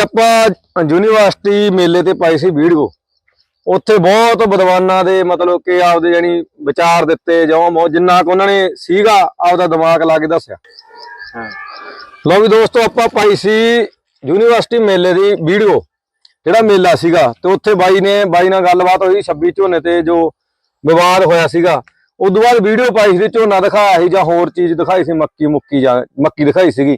ਆਪਾਂ ਯੂਨੀਵਰਸਿਟੀ ਮੇਲੇ ਤੇ ਪਾਈ ਸੀ ਵੀਡੀਓ। ਉੱਥੇ ਬਹੁਤ ਵਿਦਵਾਨਾਂ ਦੇ ਮਤਲਬ ਕਿ ਆਪਦੇ ਜਾਨੀ ਵਿਚਾਰ ਦਿੱਤੇ ਜਾਂ ਮੋ ਜਿੰਨਾ ਕੁ ਉਹਨਾਂ ਨੇ ਸੀਗਾ ਆਪਦਾ ਦਿਮਾਗ ਲਾ ਕੇ ਦੱਸਿਆ। ਲੋ ਵੀ ਦੋਸਤੋ ਆਪਾਂ ਪਾਈ ਸੀ ਯੂਨੀਵਰਸਿਟੀ ਮੇਲੇ ਦੀ ਵੀਡੀਓ ਜਿਹੜਾ ਮੇਲਾ ਸੀਗਾ। ਤੇ ਉੱਥੇ ਬਾਈ ਨੇ ਬਾਈ ਨਾਲ ਗੱਲਬਾਤ ਹੋਈ 26 ਝੋਨੇ ਤੇ ਜੋ ਵਿਵਾਦ ਹੋਇਆ ਸੀਗਾ। ਉਦੋਂ ਬਾਅਦ ਵੀਡੀਓ ਪਾਈ ਸੀ ਝੋਨਾ ਦਿਖਾਇਆ ਸੀ ਜਾਂ ਹੋਰ ਚੀਜ਼ ਦਿਖਾਈ ਸੀ ਮੱਕੀ ਮੁੱਕੀ ਜਾਂ ਮੱਕੀ ਦਿਖਾਈ ਸੀਗੀ।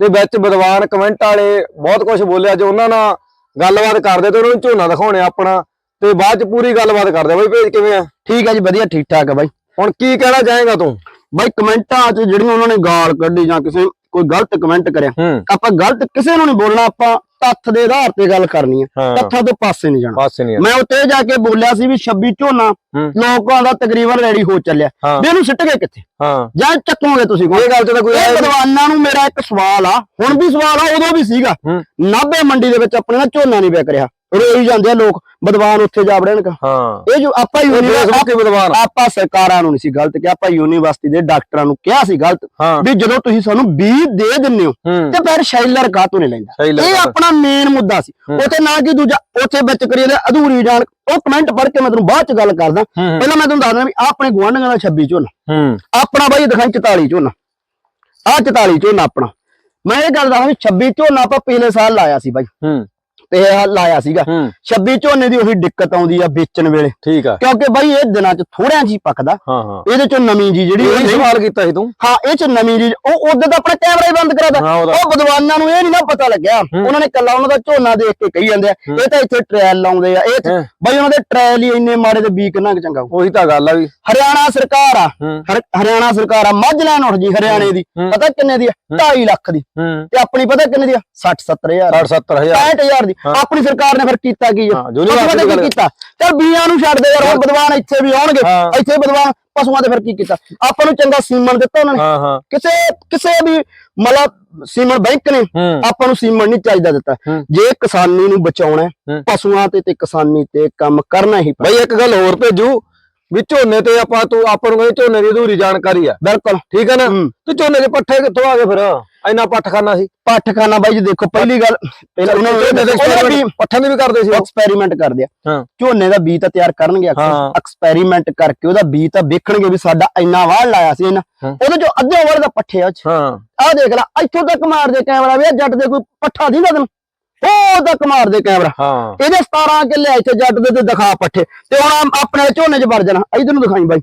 ਤੇ ਵਿੱਚ ਵਿਦਵਾਨ ਕਮੈਂਟ ਵਾਲੇ ਬਹੁਤ ਕੁਝ ਬੋਲਿਆ ਜੋ ਉਹਨਾਂ ਨਾਲ ਗੱਲਬਾਤ ਕਰਦੇ ਤੇ ਉਹਨਾਂ ਨੂੰ ਝੋਨਾ ਦਿਖਾਉਣੇ ਆਪਣਾ ਤੇ ਬਾਅਦ ਚ ਪੂਰੀ ਗੱਲਬਾਤ ਕਰਦੇ ਬਾਈ ਭੇਜ ਕਿਵੇਂ ਆ? ਠੀਕ ਹੈ ਜੀ ਵਧੀਆ ਠੀਕ ਠਾਕ ਹੈ ਬਾਈ। ਹੁਣ ਕੀ ਕਹਿਣਾ ਚਾਹੇਗਾ ਤੂੰ? ਬਾਈ ਕਮੈਂਟਾਂ 'ਚ ਜਿਹੜੀਆਂ ਉਹਨਾਂ ਨੇ ਗਾਲ ਕੱਢੀ ਜਾਂ ਕਿਸੇ ਕੋਈ ਗਲਤ ਕਮੈਂਟ ਕਰਿਆ ਆਪਾਂ ਗਲਤ ਕਿਸੇ ਨੂੰ ਨਹੀਂ ਬੋਲਣਾ ਆਪਾਂ ਤੱਥ ਦੇ ਆਧਾਰ ਤੇ ਗੱਲ ਕਰਨੀ ਹੈ। ਤੱਥਾਂ ਤੋਂ ਪਾਸੇ ਨਹੀਂ ਜਾਣਾ। ਮੈਂ ਉੱਤੇ ਜਾ ਕੇ ਬੋਲਿਆ ਸੀ ਵੀ 26 ਝੋਨਾ। ਲੋਕਾਂ ਦਾ ਤਕਰੀਬਨ ਰੈਡੀ ਹੋ ਚੱਲਿਆ। ਵੀ ਇਹਨੂੰ ਸਿੱਟ ਗਏ ਕਿੱਥੇ? ਜਾਂ ਚੱਕੋਗੇ ਤੁਸੀਂ ਇਹ ਗੱਲ ਤੇ ਕੋਈ ਇਹ ਹੈ ਨੀ। ਮੇਰਾ ਇੱਕ ਸਵਾਲ ਆ। ਹੁਣ ਵੀ ਸਵਾਲ ਆ ਉਦੋਂ ਵੀ ਸੀਗਾ। ਹੂੰ। ਨਾਭੇ ਮੰਡੀ ਦੇ ਵਿੱਚ ਆਪਣੇ ਨਾਲ ਝੋਨਾ ਨਹੀਂ ਵਿਕ ਰਿਹਾ। ਰੋਈ ਜਾਂਦੇ ਆ ਲੋਕ ਵਿਦਵਾਨ ਉੱਥੇ ਜਾ ਵੜਨਗਾ ਹਾਂ। ਇਹ ਜੋ ਆਪਾਂ ਯੂਨੀਵਰਸਿਟੀ ਵਿਦਵਾਨ। ਆਪਾਂ ਸਰਕਾਰਾਂ ਨੂੰ ਨਹੀਂ ਸੀ ਗਲਤ ਕਿ ਆਪਾਂ ਯੂਨੀਵਰਸਿਟੀ ਦੇ ਡਾਕਟਰਾਂ ਨੂੰ ਕਿਹਾ ਸੀ ਗਲਤ। ਵੀ ਜਦੋਂ ਤੁਸੀਂ ਸਾਨੂੰ ਬੀਜ ਦੇ ਦਿੰਦੇ ਹੋ ਤੇ ਫਿਰ ਸ਼ੈਲਰ ਕਾਹਤੋਂ ਨਹੀਂ ਲੈਂਦਾ? ਇਹ ਆਪਣਾ ਮੇਨ ਮੁੱਦਾ ਸੀ। ਉੱਥੇ ਨਾ ਕਿ ਦੂਜਾ ਉੱਥੇ ਵਿੱਚ ਕਰੀ ਜਾਂਦੇ ਅਧੂਰੀ ਜਾਣ। ਉਹ ਕਮੈਂਟ ਪੜ੍ਹ ਕੇ ਮੈਂ ਤੁਹਾਨੂੰ ਬਾਅਦ ਚ ਗੱਲ ਕਰਦਾ। ਪਹਿਲਾਂ ਮੈਂ ਤੁਹਾਨੂੰ ਦੱਸਦਾ ਵੀ ਆਪਣੇ ਗੁਆਂਢੀਆਂ ਦਾ 26 ਝੋਨਾ। ਆਪਣਾ ਬਾਈ ਦਿਖਾਈ 44 ਝੋਨਾ। ਆਹ 44 ਝੋਨਾ ਆਪਣਾ। ਮੈਂ ਇਹ ਗੱਲ ਦੱਸਦਾ ਵੀ 26 ਝੋਨਾ ਆਪਾਂ ਪਿਛਲੇ ਸਾਲ ਲਾਇਆ ਸੀ ਬਾਈ। ਤੇ ਇਹ ਲਾਇਆ ਸੀਗਾ। ਹੂੰ। 26 ਝੋਨੇ ਦੀ ਉਹੀ ਦਿੱਕਤ ਆਉਂਦੀ ਆ ਵੇਚਣ ਵੇਲੇ। ਠੀਕ ਆ। ਕਿਉਂਕਿ ਬਾਈ ਇਹ ਦਿਨਾਂ ਚ ਥੋੜਿਆਂ ਜੀ ਪੱਕਦਾ। ਹਾਂ ਹਾਂ। ਇਹਦੇ ਚੋਂ ਨਵੀਂ ਜੀ ਜਿਹੜੀ ਉਹ ਇਹ ਸਵਾਲ ਕੀਤਾ ਸੀ ਤੂੰ। ਹਾਂ ਇਹ ਚ ਨਵੀਂ ਜੀ ਉਹ ਉਦੋਂ ਤਾਂ ਆਪਣਾ ਕੈਮਰਾ ਹੀ ਬੰਦ ਕਰਾਦਾ ਉਹ ਵਿਦਵਾਨਾਂ ਨੂੰ ਇਹ ਨਹੀਂ ਨਾ ਪਤਾ ਲੱਗਿਆ। ਉਹਨਾਂ ਨੇ ਕੱਲਾ ਉਹਨਾਂ ਦਾ ਝੋਨਾ ਦੇਖ ਕੇ ਕਹੀ ਜਾਂਦੇ ਆ। ਇਹ ਤਾਂ ਇੱਥੇ ਟ੍ਰਾਇਲ ਲਾਉਂਦੇ ਆ। ਇਹ। ਬਾਈ ਉਹਨਾਂ ਦੇ ਟ੍ਰਾਇਲ ਹੀ ਇੰਨੇ ਮਾੜੇ ਤੇ ਬੀ ਕਿੰਨਾ ਕੁ ਚੰਗਾ। ਉਹੀ ਤਾਂ ਗੱਲ ਆ ਵੀ। ਹਰਿਆਣਾ ਸਰਕਾਰ ਆ। ਹਰਿਆਣਾ ਸਰਕਾਰ ਆ। ਮੱਝ ਲੈਣ ਉੱਠ ਜੀ ਹਰਿਆਣੇ ਦੀ। ਪਤਾ ਕਿੰਨੇ ਦੀ ਆ? 2.5 ਲੱਖ ਦੀ। ਤੇ ਆਪਣੀ ਪਤਾ ਕਿੰਨੇ ਦੀ ਆ? 60 70000 60 70000 65000 ਦੀ। ਆਪਣੀ ਸਰਕਾਰ ਨੇ ਫਿਰ ਕੀਤਾ ਕੀ ਆ? ਪਸ਼ੂਆਂ ਦੀ ਕੀ ਕੀਤਾ? ਚਲ ਬੀਆਂ ਨੂੰ ਛੱਡ ਦੇ ਯਾਰ ਹੁਣ ਵਿਦਵਾਨ ਇੱਥੇ ਵੀ ਆਉਣਗੇ। ਇੱਥੇ ਵਿਦਵਾਨ ਪਸ਼ੂਆਂ ਤੇ ਫਿਰ ਕੀ ਕੀਤਾ? ਆਪਾਂ ਨੂੰ ਚੰਗਾ ਸੀਮਨ ਦਿੱਤਾ ਉਹਨਾਂ ਨੇ। ਕਿਸੇ ਕਿਸੇ ਵੀ ਮਤਲਬ ਸੀਮਨ ਬੈਂਕ ਨੇ ਆਪਾਂ ਨੂੰ ਸੀਮਨ ਨਹੀਂ ਚਾਹੀਦਾ ਦਿੱਤਾ। ਜੇ ਕਿਸਾਨੀ ਨੂੰ ਬਚਾਉਣਾ। ਪਸ਼ੂਆਂ ਤੇ ਤੇ ਕਿਸਾਨੀ ਤੇ ਕੰਮ ਕਰਨਾ ਹੀ। ਬਈ ਇੱਕ ਗੱਲ ਹੋਰ ਭੇਜੂ ਵੀ ਝੋਨੇ ਤੇ ਆਪਾਂ ਤੂੰ ਆਪਾਂ ਨੂੰ ਕਹਿੰਦੇ ਝੋਨੇ ਦੀ ਅਧੂਰੀ ਜਾਣਕਾਰੀ ਆ। ਬਿਲਕੁਲ। ਠੀਕ ਹੈ ਨਾ। ਤੇ ਝੋਨੇ ਦੇ ਪੱਠੇ ਕਿੱਥੋਂ ਆ ਗਏ ਫਿਰ? ਇੰਨਾ ਪੱਠਖਾਨਾ ਸੀ। ਪਾਠਖਾਨਾ ਬਾਈ ਜੀ ਦੇਖੋ ਪਹਿਲੀ ਗੱਲ ਪਹਿਲਾਂ ਉਹਨਾਂ ਨੂੰ ਪੱਠੇ ਦੀ ਵੀ ਕਰਦੇ ਸੀ। ਐਕਸਪੈਰੀਮੈਂਟ ਕਰਦੇ ਆ। ਝੋਨੇ ਦਾ ਬੀਜ ਤਾਂ ਤਿਆਰ ਕਰਨਗੇ। ਐਕਸਪੈਰੀਮੈਂਟ ਕਰਕੇ ਉਹਦਾ ਬੀਜ ਤਾਂ ਵੇਖਣਗੇ ਵੀ ਸਾਡਾ ਇੰਨਾ ਵਾੜ ਲਾਇਆ ਸੀ ਇਹਨਾਂ। ਉਹਦੇ ਚੋਂ ਅੱਧੇ ਵਾੜ ਦਾ ਪੱਠੇ ਆ ਆਹ ਦੇਖ ਲੈ ਇੱਥੋਂ ਤੱਕ ਮਾਰਦੇ ਕੈਮਰਾ ਵੀ ਜੱਟ ਦੇ ਕੋਈ ਪੱਠਾ ਦੀ ਨਾ ਤੈਨੂੰ? ਉਹ ਤੱਕ ਮਾਰਦੇ ਕੈਮਰਾ। ਹਾਂ। ਇਹਦੇ 17 ਕਿੱਲੇ ਇੱਥੇ ਜੱਟ ਦੇ ਤੇ ਦਿਖਾ ਪੱਠੇ। ਤੇ ਹੁਣ ਆਪਣੇ ਝੋਨੇ 'ਚ ਵੜ ਜਾਣਾ। ਇਧਰ ਨੂੰ ਦਿਖਾਈ ਬਾਈ।